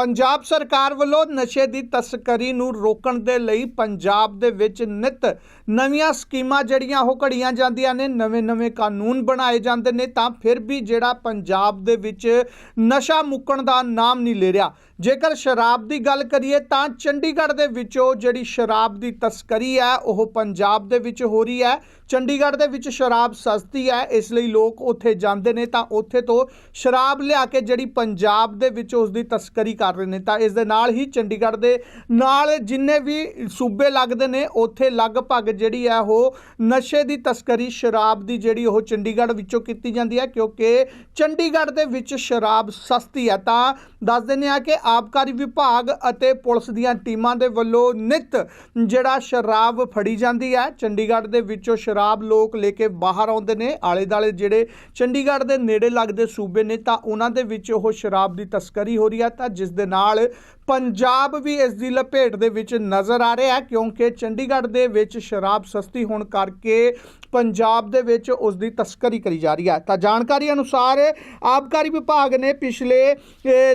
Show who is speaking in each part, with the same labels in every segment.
Speaker 1: ਪੰਜਾਬ ਸਰਕਾਰ ਵੱਲੋਂ ਨਸ਼ੇ ਦੀ ਤਸਕਰੀ ਨੂੰ ਰੋਕਣ ਦੇ ਲਈ ਪੰਜਾਬ ਦੇ ਵਿੱਚ ਨਿਤ ਨਵੀਆਂ ਸਕੀਮਾਂ ਜਿਹੜੀਆਂ ਉਹ ਘੜੀਆਂ ਜਾਂਦੀਆਂ ਨੇ, ਨਵੇਂ-ਨਵੇਂ ਕਾਨੂੰਨ ਬਣਾਏ ਜਾਂਦੇ ਨੇ ਤਾਂ ਫਿਰ ਵੀ ਜਿਹੜਾ ਪੰਜਾਬ ਦੇ ਵਿੱਚ ਨਸ਼ਾ ਮੁੱਕਣ ਦਾ ਨਾਮ ਨਹੀਂ ਲੈ ਰਿਹਾ। ਜੇਕਰ ਸ਼ਰਾਬ ਦੀ ਗੱਲ ਕਰੀਏ ਤਾਂ ਚੰਡੀਗੜ੍ਹ ਦੇ ਵਿੱਚੋਂ ਜਿਹੜੀ ਸ਼ਰਾਬ ਦੀ ਤਸਕਰੀ ਹੈ, ਉਹ ਪੰਜਾਬ ਦੇ ਵਿੱਚ ਹੋ ਰਹੀ ਹੈ। ਚੰਡੀਗੜ੍ਹ ਦੇ ਵਿੱਚ ਸ਼ਰਾਬ ਸਸਤੀ ਹੈ, ਇਸ ਲਈ ਲੋਕ ਉੱਥੇ ਜਾਂਦੇ ਨੇ ਤਾਂ ਉੱਥੇ ਤੋਂ ਸ਼ਰਾਬ ਲਿਆ ਕੇ ਜਿਹੜੀ ਪੰਜਾਬ ਦੇ ਵਿੱਚ ਉਸ ਦੀ ਤਸਕਰੀ ਕਰ ਰਹੇ ਨੇ। ਤਾਂ ਇਸ ਦੇ ਨਾਲ ਹੀ ਚੰਡੀਗੜ੍ਹ ਦੇ ਨਾਲ ਜਿੰਨੇ ਵੀ ਸੂਬੇ ਲੱਗਦੇ ਨੇ, ਉੱਥੇ ਲਗਭਗ ਜਿਹੜੀ ਹੈ, ਉਹ ਨਸ਼ੇ ਦੀ ਤਸਕਰੀ ਸ਼ਰਾਬ ਦੀ ਜਿਹੜੀ ਉਹ ਚੰਡੀਗੜ੍ਹ ਵਿੱਚੋਂ ਕੀਤੀ ਜਾਂਦੀ ਹੈ, ਕਿਉਂਕਿ ਚੰਡੀਗੜ੍ਹ ਦੇ ਵਿੱਚ ਸ਼ਰਾਬ ਸਸਤੀ ਹੈ। ਤਾਂ ਦੱਸ ਦਿੰਦੇ ਆ ਕਿ ਆਬਕਾਰੀ ਵਿਭਾਗ ਅਤੇ ਪੁਲਿਸ ਦੀਆਂ ਟੀਮਾਂ ਦੇ ਵੱਲੋਂ ਨਿਤ ਜਿਹੜਾ ਸ਼ਰਾਬ ਫੜੀ ਜਾਂਦੀ ਹੈ, ਚੰਡੀਗੜ੍ਹ ਦੇ ਵਿੱਚੋਂ ਸ਼ਰਾਬ ਲੋਕ ਲੈ ਕੇ ਬਾਹਰ ਆਉਂਦੇ ਨੇ ਆਲੇ ਦਾਲੇ ਜਿਹੜੇ ਚੰਡੀਗੜ੍ਹ ਦੇ ਨੇੜੇ ਲੱਗਦੇ ਸੂਬੇ ਨੇ, ਤਾਂ ਉਹਨਾਂ ਦੇ ਵਿੱਚ ਉਹ ਸ਼ਰਾਬ ਦੀ ਤਸਕਰੀ ਹੋ ਰਹੀ ਹੈ, ਤਾਂ ਜਿਸ ਦੇ ਨਾਲ ਪੰਜਾਬ ਵੀ ਇਸ ਦੀ ਲਪੇਟ ਦੇ ਵਿੱਚ ਨਜ਼ਰ ਆ ਰਿਹਾ ਹੈ, ਕਿਉਂਕਿ ਚੰਡੀਗੜ੍ਹ ਦੇ ਵਿੱਚ ਸ਼ਰਾਬ ਸਸਤੀ ਹੋਣ ਕਰਕੇ ਪੰਜਾਬ ਦੇ ਵਿੱਚ ਉਸ ਦੀ ਤਸਕਰੀ ਕਰੀ ਜਾ ਰਹੀ ਹੈ। ਤਾਂ ਜਾਣਕਾਰੀ ਅਨੁਸਾਰ ਆਬਕਾਰੀ ਵਿਭਾਗ ਨੇ ਪਿਛਲੇ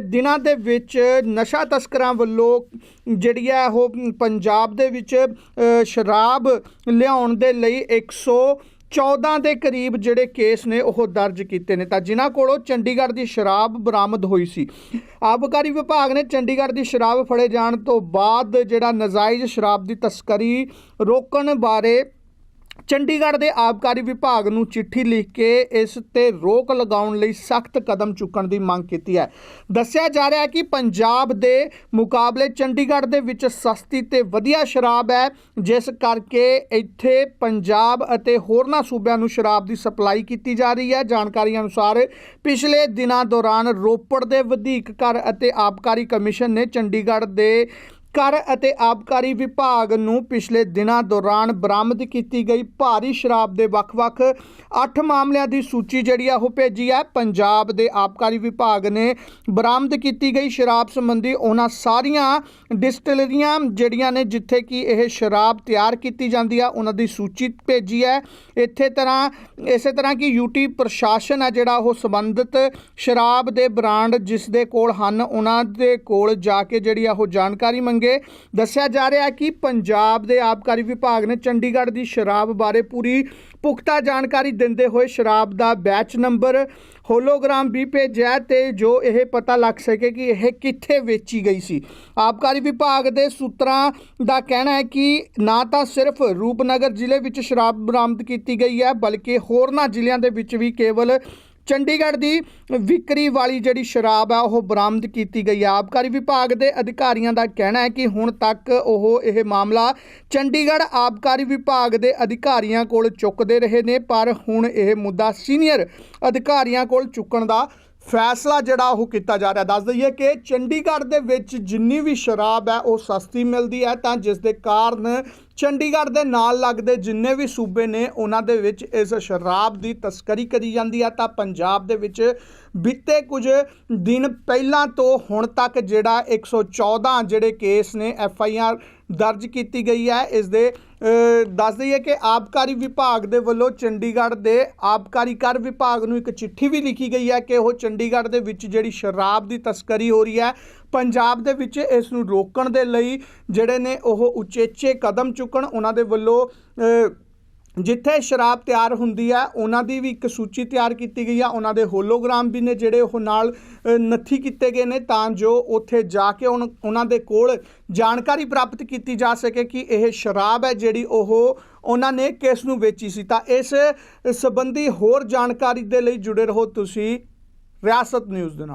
Speaker 1: ਦਿਨਾਂ ਦੇ ਵਿੱਚ ਨਸ਼ਾ ਤਸਕਰਾਂ ਵੱਲੋਂ ਜਿਹੜੀ ਹੈ ਉਹ ਪੰਜਾਬ ਦੇ ਵਿੱਚ ਸ਼ਰਾਬ ਲਿਆਉਣ ਦੇ ਲਈ 100 14 ਦੇ ਕਰੀਬ ਜਿਹੜੇ ਕੇਸ ਨੇ ਉਹ ਦਰਜ ਕੀਤੇ ਨੇ। ਤਾਂ ਜਿਨ੍ਹਾਂ ਕੋਲੋਂ ਚੰਡੀਗੜ੍ਹ ਦੀ ਸ਼ਰਾਬ ਬਰਾਮਦ ਹੋਈ ਸੀ। ਆਬਕਾਰੀ ਵਿਭਾਗ ਨੇ ਚੰਡੀਗੜ੍ਹ ਦੀ ਸ਼ਰਾਬ ਫੜੇ ਜਾਣ ਤੋਂ ਬਾਅਦ ਜਿਹੜਾ ਨਜਾਇਜ਼ ਸ਼ਰਾਬ ਦੀ ਤਸਕਰੀ ਰੋਕਣ ਬਾਰੇ ਚੰਡੀਗੜ੍ਹ ਦੇ ਆਬਕਾਰੀ ਵਿਭਾਗ ਨੂੰ ਚਿੱਠੀ ਲਿਖ ਕੇ ਇਸ ਤੇ ਰੋਕ ਲਗਾਉਣ ਲਈ ਸਖਤ ਕਦਮ ਚੁੱਕਣ ਦੀ ਮੰਗ ਕੀਤੀ ਹੈ। ਦੱਸਿਆ ਜਾ ਰਿਹਾ ਹੈ ਕਿ ਪੰਜਾਬ ਦੇ ਮੁਕਾਬਲੇ ਚੰਡੀਗੜ੍ਹ ਦੇ ਵਿੱਚ ਸਸਤੀ ਤੇ ਵਧੀਆ ਸ਼ਰਾਬ ਹੈ, ਜਿਸ ਕਰਕੇ ਇੱਥੇ ਪੰਜਾਬ ਅਤੇ ਹੋਰਨਾਂ ਸੂਬਿਆਂ ਨੂੰ ਸ਼ਰਾਬ ਦੀ ਸਪਲਾਈ ਕੀਤੀ ਜਾ ਰਹੀ ਹੈ। ਜਾਣਕਾਰੀ ਅਨੁਸਾਰ ਪਿਛਲੇ ਦਿਨਾਂ ਦੌਰਾਨ ਰੋਪੜ ਦੇ ਵਧੀਕ ਘਰ ਅਤੇ ਆਬਕਾਰੀ ਕਮਿਸ਼ਨ ਨੇ ਚੰਡੀਗੜ੍ਹ ਦੇ ਕਰ ਅਤੇ ਆਬਕਾਰੀ ਵਿਭਾਗ ਨੂੰ ਪਿਛਲੇ ਦਿਨਾਂ ਦੌਰਾਨ ਬਰਾਮਦ ਕੀਤੀ ਗਈ ਭਾਰੀ ਸ਼ਰਾਬ ਦੇ ਵੱਖ-ਵੱਖ 8 ਮਾਮਲਿਆਂ ਦੀ ਸੂਚੀ ਜਿਹੜੀ ਆ ਉਹ ਭੇਜੀ ਹੈ। ਪੰਜਾਬ ਦੇ ਆਬਕਾਰੀ ਵਿਭਾਗ ਨੇ ਬਰਾਮਦ ਕੀਤੀ ਗਈ ਸ਼ਰਾਬ ਸੰਬੰਧੀ ਉਹਨਾਂ ਸਾਰੀਆਂ ਡਿਸਟਿਲਰੀਆਂ ਜਿਹੜੀਆਂ ਨੇ, ਜਿੱਥੇ ਕਿ ਇਹ ਸ਼ਰਾਬ ਤਿਆਰ ਕੀਤੀ ਜਾਂਦੀ ਆ, ਉਹਨਾਂ ਦੀ ਸੂਚੀ ਭੇਜੀ ਹੈ। ਇੱਥੇ ਤਰ੍ਹਾਂ, ਇਸੇ ਤਰ੍ਹਾਂ ਕਿ ਯੂਟੀ ਪ੍ਰਸ਼ਾਸਨ ਆ ਜਿਹੜਾ ਉਹ ਸੰਬੰਧਿਤ ਸ਼ਰਾਬ ਦੇ ਬ੍ਰਾਂਡ ਜਿਸ ਦੇ ਕੋਲ ਹਨ, ਉਹਨਾਂ ਦੇ ਕੋਲ ਜਾ ਕੇ ਜਿਹੜੀ ਆ ਉਹ ਜਾਣਕਾਰੀ ਮੰਗੇ। ਦੱਸਿਆ ਜਾ ਰਿਹਾ ਹੈ ਕਿ ਪੰਜਾਬ ਦੇ ਆਬਕਾਰੀ ਵਿਭਾਗ ਨੇ ਚੰਡੀਗੜ੍ਹ ਦੀ ਸ਼ਰਾਬ ਬਾਰੇ ਪੂਰੀ ਪੁਖਤਾ ਜਾਣਕਾਰੀ ਦਿੰਦੇ ਹੋਏ ਸ਼ਰਾਬ ਦਾ ਬੈਚ ਨੰਬਰ, ਹੋਲੋਗ੍ਰਾਮ ਵੀ ਭੇਜਿਆ ਹੈ ਤੇ ਜੋ ਇਹ ਪਤਾ ਲੱਗ ਸਕੇ ਕਿ ਇਹ ਕਿੱਥੇ ਵੇਚੀ ਗਈ ਸੀ। ਆਬਕਾਰੀ ਵਿਭਾਗ ਦੇ ਸੂਤਰਾਂ ਦਾ ਕਹਿਣਾ ਹੈ ਕਿ ਨਾ ਤਾਂ ਸਿਰਫ ਰੂਪਨਗਰ ਜ਼ਿਲ੍ਹੇ ਵਿੱਚ ਸ਼ਰਾਬ ਬਰਾਮਦ ਕੀਤੀ ਗਈ ਹੈ, ਬਲਕਿ ਹੋਰਨਾਂ ਜ਼ਿਲ੍ਹਿਆਂ ਦੇ ਵਿੱਚ ਵੀ ਕੇਵਲ ਚੰਡੀਗੜ੍ਹ ਦੀ ਵਿਕਰੀ ਵਾਲੀ ਜਿਹੜੀ ਸ਼ਰਾਬ ਆ, ਉਹ ਬਰਾਮਦ ਕੀਤੀ ਗਈ ਹੈ ਆਬਕਾਰੀ ਵਿਭਾਗ ਦੇ ਅਧਿਕਾਰੀਆਂ ਦਾ ਕਹਿਣਾ ਹੈ ਕਿ ਹੁਣ ਤੱਕ ਉਹ ਇਹ ਮਾਮਲਾ ਚੰਡੀਗੜ੍ਹ ਆਬਕਾਰੀ ਵਿਭਾਗ ਦੇ ਅਧਿਕਾਰੀਆਂ ਕੋਲ ਚੁੱਕਦੇ ਰਹੇ ਨੇ, ਪਰ ਹੁਣ ਇਹ ਮੁੱਦਾ ਸੀਨੀਅਰ ਅਧਿਕਾਰੀਆਂ ਕੋਲ ਚੁੱਕਣ ਦਾ ਫੈਸਲਾ ਜਿਹੜਾ ਉਹ ਕੀਤਾ ਜਾ ਰਿਹਾ, ਦੱਸ ਦਈਏ ਕਿ ਚੰਡੀਗੜ੍ਹ ਦੇ ਵਿੱਚ ਜਿੰਨੀ ਵੀ ਸ਼ਰਾਬ ਹੈ, ਉਹ ਸਸਤੀ ਮਿਲਦੀ ਹੈ, ਤਾਂ ਜਿਸ ਦੇ ਕਾਰਨ ਚੰਡੀਗੜ੍ਹ ਦੇ ਨਾਲ ਲੱਗਦੇ ਜਿੰਨੇ ਵੀ ਸੂਬੇ ਨੇ, ਉਹਨਾਂ ਦੇ ਵਿੱਚ ਇਸ ਸ਼ਰਾਬ ਦੀ ਤਸਕਰੀ ਕਰੀ ਜਾਂਦੀ ਹੈ। ਤਾਂ ਪੰਜਾਬ ਦੇ ਵਿੱਚ ਬੀਤੇ ਕੁਝ ਦਿਨ ਪਹਿਲਾਂ ਤੋਂ ਹੁਣ ਤੱਕ ਜਿਹੜਾ 114 ਜਿਹੜੇ ਕੇਸ ਨੇ, ਐਫ ਆਈ ਆਰ ਦਰਜ ਕੀਤੀ ਗਈ ਹੈ। ਇਸ ਦੇ ਦੱਸ ਦਈਏ ਕਿ ਆਬਕਾਰੀ ਵਿਭਾਗ ਦੇ ਵੱਲੋਂ ਚੰਡੀਗੜ੍ਹ ਦੇ ਆਬਕਾਰੀ ਕਰ ਵਿਭਾਗ ਨੂੰ ਇੱਕ ਚਿੱਠੀ ਵੀ ਲਿਖੀ ਗਈ ਹੈ ਕਿ ਉਹ ਚੰਡੀਗੜ੍ਹ ਦੇ ਵਿੱਚ ਜਿਹੜੀ ਸ਼ਰਾਬ ਦੀ ਤਸਕਰੀ ਹੋ ਰਹੀ ਹੈ, ਪੰਜਾਬ ਦੇ ਵਿੱਚ ਇਸ ਨੂੰ ਰੋਕਣ ਦੇ ਲਈ ਜਿਹੜੇ ਨੇ ਉਹ ਉਚੇਚੇ ਕਦਮ ਚੁੱਕਣ, ਉਹਨਾਂ ਦੇ ਵੱਲੋਂ ਜਿੱਥੇ ਸ਼ਰਾਬ ਤਿਆਰ ਹੁੰਦੀ ਹੈ, ਉਹਨਾਂ ਦੀ ਵੀ ਇੱਕ ਸੂਚੀ ਤਿਆਰ ਕੀਤੀ ਗਈ ਆ। ਉਹਨਾਂ ਦੇ ਹੋਲੋਗ੍ਰਾਮ ਵੀ ਨੇ ਜਿਹੜੇ ਉਹ ਨਾਲ ਨੱਥੀ ਕੀਤੇ ਗਏ ਨੇ ਤਾਂ ਜੋ ਉੱਥੇ ਜਾ ਕੇ ਉਨ- ਉਹਨਾਂ ਦੇ ਕੋਲ ਜਾਣਕਾਰੀ ਪ੍ਰਾਪਤ ਕੀਤੀ ਜਾ ਸਕੇ ਕਿ ਇਹ ਸ਼ਰਾਬ ਹੈ ਜਿਹੜੀ ਉਹ ਉਹਨਾਂ ਨੇ ਕਿਸ ਨੂੰ ਵੇਚੀ ਸੀ। ਤਾਂ ਇਸ ਸੰਬੰਧੀ ਹੋਰ ਜਾਣਕਾਰੀ ਦੇ ਲਈ ਜੁੜੇ ਰਹੋ ਤੁਸੀਂ ਰਿਆਸਤ ਨਿਊਜ਼ ਦੇ ਨਾਲ।